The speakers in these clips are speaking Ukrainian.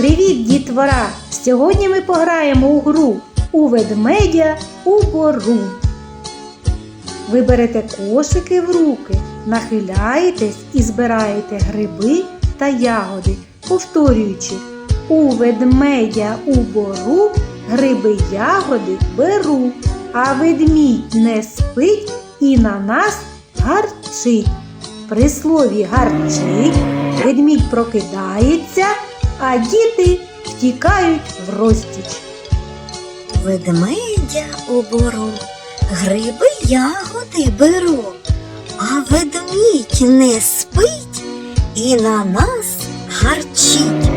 Привіт, дітвора! Сьогодні ми пограємо у гру у ведмедя у бору. Ви берете кошики в руки, нахиляєтесь і збираєте гриби та ягоди, повторюючи у ведмедя у бору гриби ягоди беру, а ведмідь не спить і на нас гарчить. При слові гарчить ведмідь прокидається, а діти втікають в розтіч. Ведмедя обору, гриби ягоди беру, а ведмідь не спить і на нас гарчить.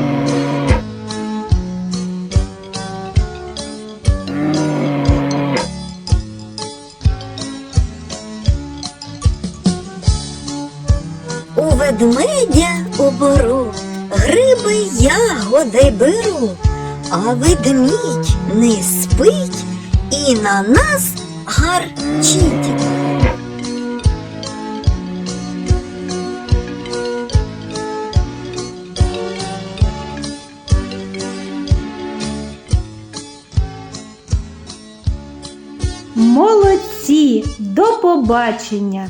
У ведмедя обору, гриби ягоди беру, а ведмідь не спить і на нас гарчить. Молодці! До побачення!